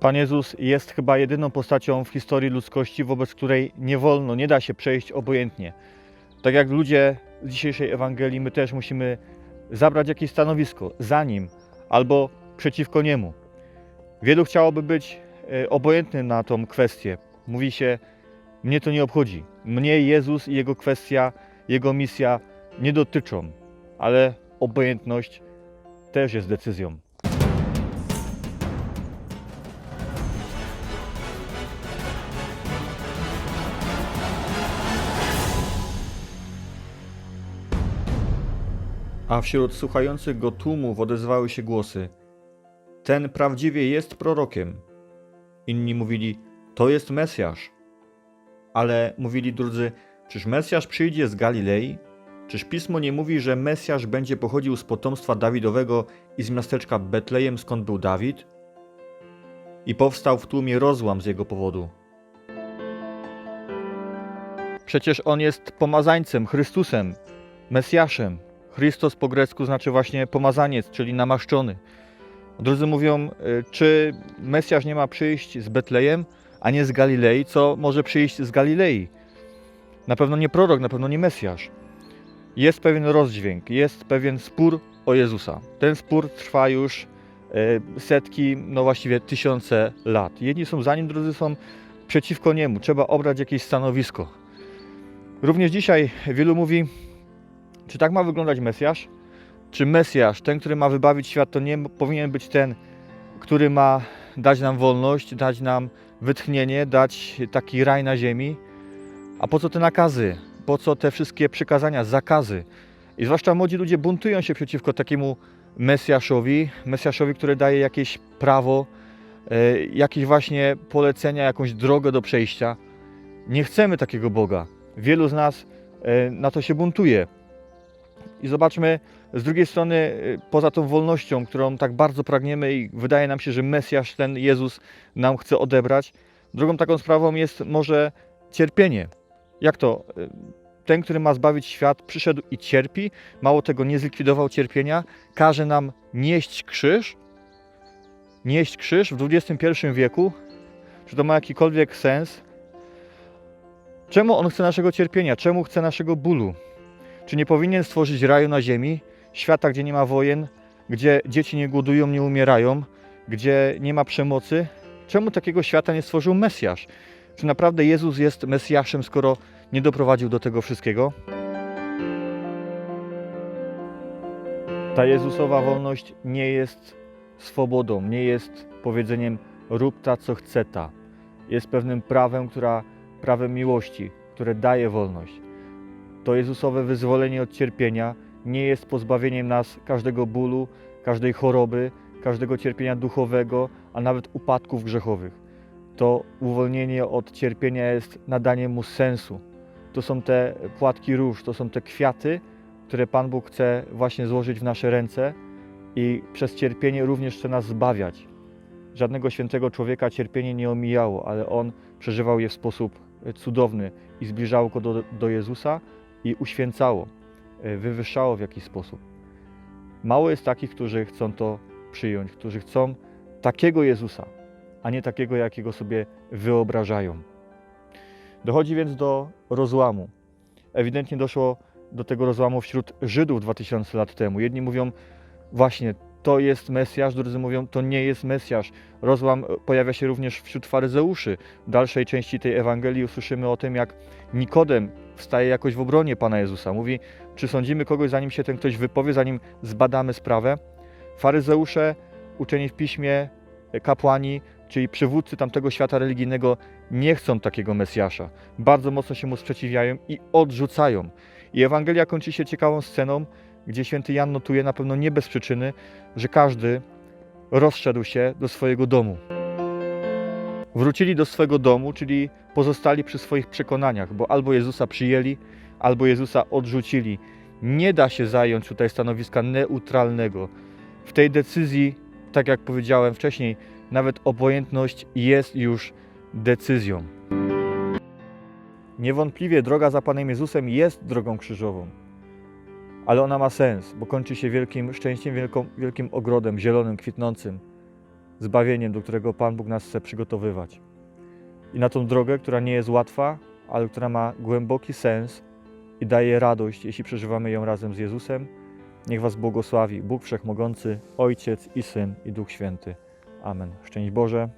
Pan Jezus jest chyba jedyną postacią w historii ludzkości, wobec której nie wolno, nie da się przejść obojętnie. Tak jak ludzie z dzisiejszej Ewangelii, my też musimy zabrać jakieś stanowisko za nim albo przeciwko niemu. Wielu chciałoby być e, obojętny na tą kwestię. Mówi się, mnie to nie obchodzi. Mnie Jezus i jego kwestia, jego misja nie dotyczą, ale obojętność też jest decyzją. A wśród słuchających go tłumów odezwały się głosy: Ten prawdziwie jest prorokiem. Inni mówili: To jest Mesjasz. Ale mówili drudzy: Czyż Mesjasz przyjdzie z Galilei? Czyż pismo nie mówi, że Mesjasz będzie pochodził z potomstwa Dawidowego i z miasteczka Betlejem, skąd był Dawid? I powstał w tłumie rozłam z jego powodu. Przecież on jest pomazańcem, Chrystusem, Mesjaszem. Chrystus po grecku znaczy właśnie pomazaniec, czyli namaszczony. Drudzy mówią, y, czy Mesjasz nie ma przyjść z Betlejem, a nie z Galilei, co może przyjść z Galilei? Na pewno nie prorok, na pewno nie Mesjasz. Jest pewien rozdźwięk, jest pewien spór o Jezusa. Ten spór trwa już y, setki, no właściwie tysiące lat. Jedni są za nim, drudzy są przeciwko niemu. Trzeba obrać jakieś stanowisko. Również dzisiaj wielu mówi, czy tak ma wyglądać Mesjasz? Czy Mesjasz, ten, który ma wybawić świat, to nie powinien być ten, który ma dać nam wolność, dać nam wytchnienie, dać taki raj na ziemi? A po co te nakazy? Po co te wszystkie przykazania, zakazy? I zwłaszcza młodzi ludzie buntują się przeciwko takiemu Mesjaszowi, Mesjaszowi, który daje jakieś prawo, e, jakieś właśnie polecenia, jakąś drogę do przejścia. Nie chcemy takiego Boga. Wielu z nas e, na to się buntuje. I zobaczmy z drugiej strony, y, poza tą wolnością, którą tak bardzo pragniemy i wydaje nam się, że Mesjasz, ten Jezus nam chce odebrać, drugą taką sprawą jest może cierpienie. Jak to? Y, Ten, który ma zbawić świat, przyszedł i cierpi, mało tego nie zlikwidował cierpienia, każe nam nieść krzyż, nieść krzyż w XXI wieku. Czy to ma jakikolwiek sens? Czemu on chce naszego cierpienia? Czemu chce naszego bólu? Czy nie powinien stworzyć raju na ziemi, świata, gdzie nie ma wojen, gdzie dzieci nie głodują, nie umierają, gdzie nie ma przemocy? Czemu takiego świata nie stworzył Mesjasz? Czy naprawdę Jezus jest Mesjaszem, skoro nie doprowadził do tego wszystkiego? Ta Jezusowa wolność nie jest swobodą, nie jest powiedzeniem rób ta, co chce ta. Jest pewnym prawem, która, prawem miłości, które daje wolność to Jezusowe wyzwolenie od cierpienia nie jest pozbawieniem nas każdego bólu, każdej choroby, każdego cierpienia duchowego, a nawet upadków grzechowych. To uwolnienie od cierpienia jest nadaniem mu sensu. To są te płatki róż, to są te kwiaty, które Pan Bóg chce właśnie złożyć w nasze ręce i przez cierpienie również chce nas zbawiać. Żadnego świętego człowieka cierpienie nie omijało, ale on przeżywał je w sposób cudowny i zbliżało go do, do Jezusa, i uświęcało, e, wywyższało w jakiś sposób. Mało jest takich, którzy chcą to przyjąć, którzy chcą takiego Jezusa, a nie takiego, jakiego sobie wyobrażają. Dochodzi więc do rozłamu. Ewidentnie doszło do tego rozłamu wśród Żydów 2000 lat temu. Jedni mówią, właśnie to jest Mesjasz, drudzy mówią, to nie jest Mesjasz. Rozłam pojawia się również wśród faryzeuszy. W dalszej części tej Ewangelii usłyszymy o tym, jak Nikodem wstaje jakoś w obronie Pana Jezusa. Mówi, czy sądzimy kogoś, zanim się ten ktoś wypowie, zanim zbadamy sprawę? Faryzeusze, uczeni w piśmie, kapłani, czyli przywódcy tamtego świata religijnego nie chcą takiego Mesjasza. Bardzo mocno się mu sprzeciwiają i odrzucają. I Ewangelia kończy się ciekawą sceną, gdzie święty Jan notuje na pewno nie bez przyczyny, że każdy rozszedł się do swojego domu. Wrócili do swojego domu, czyli pozostali przy swoich przekonaniach, bo albo Jezusa przyjęli, albo Jezusa odrzucili. Nie da się zająć tutaj stanowiska neutralnego. W tej decyzji, tak jak powiedziałem wcześniej, nawet obojętność jest już decyzją. Niewątpliwie droga za Panem Jezusem jest drogą krzyżową ale ona ma sens, bo kończy się wielkim szczęściem, wielką, wielkim ogrodem zielonym, kwitnącym. Zbawieniem, do którego Pan Bóg nas chce przygotowywać. I na tą drogę, która nie jest łatwa, ale która ma głęboki sens i daje radość, jeśli przeżywamy ją razem z Jezusem, niech Was błogosławi Bóg Wszechmogący, Ojciec i Syn i Duch Święty. Amen. Szczęść Boże.